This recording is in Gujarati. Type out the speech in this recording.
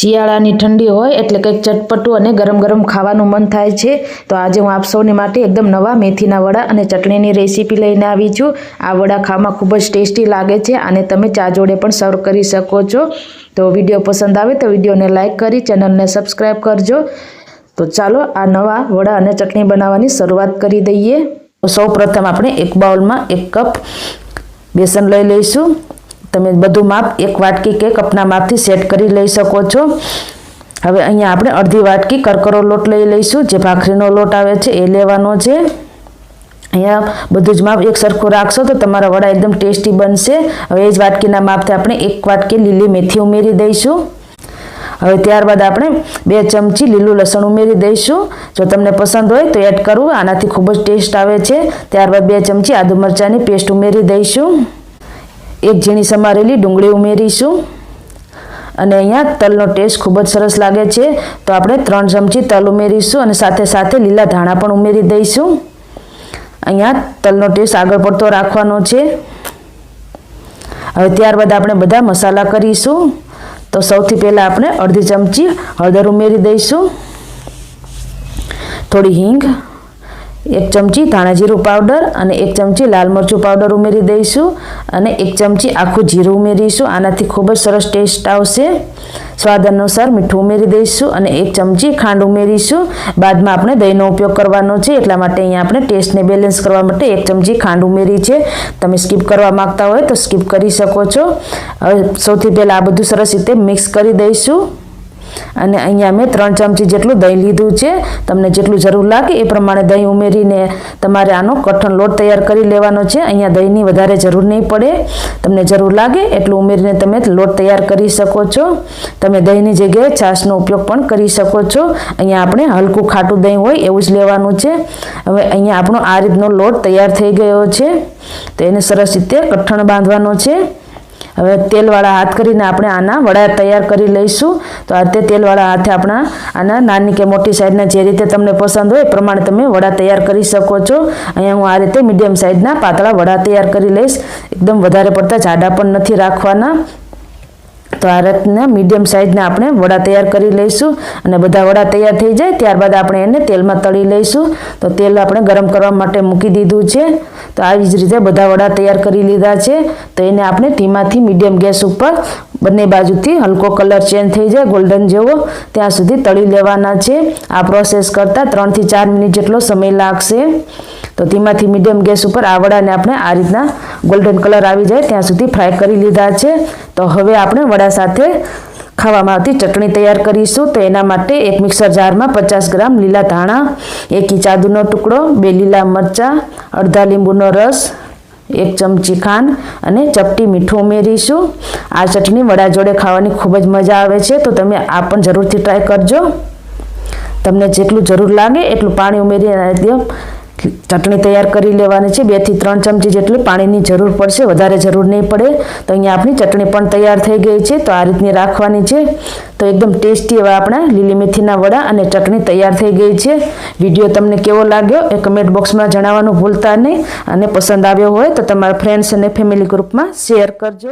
શિયાળાની ઠંડી હોય એટલે કંઈક ચટપટું અને ગરમ ગરમ ખાવાનું મન થાય છે. તો આજે હું આપ સૌને માટે એકદમ નવા મેથીના વડા અને ચટણીની રેસીપી લઈને આવી છું. આ વડા ખાવામાં ખૂબ જ ટેસ્ટી લાગે છે અને તમે ચા જોડે પણ સર્વ કરી શકો છો. તો વીડિયો પસંદ આવે તો વિડીયોને લાઇક કરી, ચેનલને સબસ્ક્રાઈબ કરજો. તો ચાલો આ નવા વડા અને ચટણી બનાવવાની શરૂઆત કરી દઈએ. સૌ પ્રથમ આપણે એક બાઉલમાં એક કપ બેસન લઈ લઈશું. તમે બધું માપ એક વાટકી કે કપના માપથી સેટ કરી લઈ શકો છો. હવે અહીંયા આપણે અડધી વાટકી કરકરો લોટ લઈ લઈશું. જે ભાખરીનો લોટ આવે છે એ લેવાનો છે. અહીંયા બધું જ માપ એક સરખું રાખશો તો તમારા વડા એકદમ ટેસ્ટી બનશે. હવે એ જ વાટકીના માપથી આપણે એક વાટકી લીલી મેથી ઉમેરી દઈશું. હવે ત્યારબાદ આપણે બે ચમચી લીલું લસણ ઉમેરી દઈશું. જો તમને પસંદ હોય તો એડ કરવું. આનાથી ખૂબ જ ટેસ્ટ આવે છે. ત્યારબાદ બે ચમચી આદુ મરચાંની પેસ્ટ ઉમેરી દઈશું. એક ઝીણી સમારેલી ડુંગળી ઉમેરીશું. અને અહીંયા તલનો ટેસ્ટ ખૂબ જ સરસ લાગે છે. તો આપણે ત્રણ ચમચી તલ ઉમેરીશું અને સાથે સાથે લીલા ધાણા પણ ઉમેરી દઈશું. અહીંયા તલનો ટેસ્ટ આગળ પડતો રાખવાનો છે. હવે ત્યારબાદ આપણે બધા મસાલા કરીશું. તો સૌથી પહેલાં આપણે અડધી ચમચી હળદર ઉમેરી દઈશું. થોડી હિંગ એક ચમચી ધાણા જીરું પાવડર અને એક ચમચી લાલ મરચું પાવડર ઉમેરી દઈશું અને એક ચમચી આખું જીરું ઉમેરીશું. આનાથી ખૂબ જ સરસ ટેસ્ટ આવશે. સ્વાદ અનુસાર મીઠું ઉમેરી દઈશું અને એક ચમચી ખાંડ ઉમેરીશું. બાદમાં આપણે દહીંનો ઉપયોગ કરવાનો છે, એટલા માટે અહીંયા આપણે ટેસ્ટને બેલેન્સ કરવા માટે એક ચમચી ખાંડ ઉમેરી છે. તમે સ્કીપ કરવા માંગતા હોય તો સ્કીપ કરી શકો છો. હવે સૌથી પહેલાં આ બધું સરસ રીતે મિક્સ કરી દઈશું. અને અહીંયા મેં ત્રણ ચમચી જેટલું દહીં લીધું છે. તમને જેટલું જરૂર લાગે એ પ્રમાણે દહીં ઉમેરીને તમારે આનો કઠણ લોટ તૈયાર કરી લેવાનો છે. અહીંયા દહીંની વધારે જરૂર નહીં પડે. તમને જરૂર લાગે એટલું ઉમેરીને તમે લોટ તૈયાર કરી શકો છો. તમે દહીંની જગ્યાએ છાશનો ઉપયોગ પણ કરી શકો છો. અહીંયા આપણે હલકું ખાટું દહીં હોય એવું જ લેવાનું છે. હવે અહીંયા આપણો આ રીતનો લોટ તૈયાર થઈ ગયો છે. તો એને સરસ રીતે કઠણ બાંધવાનો છે. હવે તેલવાળા હાથ કરીને આપણે આના વડા તૈયાર કરી લઈશું. તો આ તે તેલવાળા હાથે આપણા આના નાની કે મોટી સાઈઝના જે રીતે તમને પસંદ હોય એ પ્રમાણે તમે વડા તૈયાર કરી શકો છો. અહીંયા હું આ રીતે મીડિયમ સાઈઝના પાતળા વડા તૈયાર કરી લઈશ. એકદમ વધારે પડતા જાડા પણ નથી રાખવાના. તો આ રીતના મીડિયમ સાઇઝના આપણે વડા તૈયાર કરી લઈશું અને બધા વડા તૈયાર થઈ જાય ત્યારબાદ આપણે એને તેલમાં તળી લઈશું. તો તેલ આપણે ગરમ કરવા માટે મૂકી દીધું છે. તો આવી જ રીતે બધા વડા તૈયાર કરી લીધા છે. તો એને આપણે ધીમાથી મીડિયમ ગેસ ઉપર બંને બાજુથી હલકો કલર ચેન્જ થઈ જાય ગોલ્ડન જેવો. ત્યાં સુધી તળી લેવાના છે. આ પ્રોસેસ કરતાં ત્રણથી ચાર મિનિટ જેટલો સમય લાગશે. તો ધીમાથી મીડિયમ ગેસ ઉપર આ વડાને આપણે આ રીતના ગોલ્ડન કલર આવી જાય. ત્યાં સુધી ફ્રાય કરી લીધા છે. તો હવે આપણે વડા સાથે ખાવામાં આવતી ચટણી તૈયાર કરીશું. તો એના માટે એક મિક્સર જારમાં પચાસ ગ્રામ લીલા ધાણા, એક ઇચાદુનો ટુકડો, બે લીલા મરચાં, અડધા લીંબુનો રસ, એક ચમચી ખાંડ અને ચપટી મીઠું ઉમેરીશું. આ ચટણી વડા જોડે ખાવાની ખૂબ જ મજા આવે છે. તો તમે આ પણ જરૂરથી ટ્રાય કરજો. તમને જેટલું જરૂર લાગે એટલું પાણી ઉમેરી ચટણી તૈયાર કરી લેવાની છે. બેથી ત્રણ ચમચી જેટલી પાણીની જરૂર પડશે. વધારે જરૂર નહીં પડે. તો અહીંયા આપણી ચટણી પણ તૈયાર થઈ ગઈ છે. તો આ રીતની રાખવાની છે. તો એકદમ ટેસ્ટી એવા આપણા લીલી મેથીના વડા અને ચટણી તૈયાર થઈ ગઈ છે. વીડિયો તમને કેવો લાગ્યો એ કમેન્ટ બોક્સમાં જણાવવાનું ભૂલતા નહીં. અને પસંદ આવ્યો હોય તો તમારા ફ્રેન્ડ્સ અને ફેમિલી ગ્રુપમાં શેર કરજો.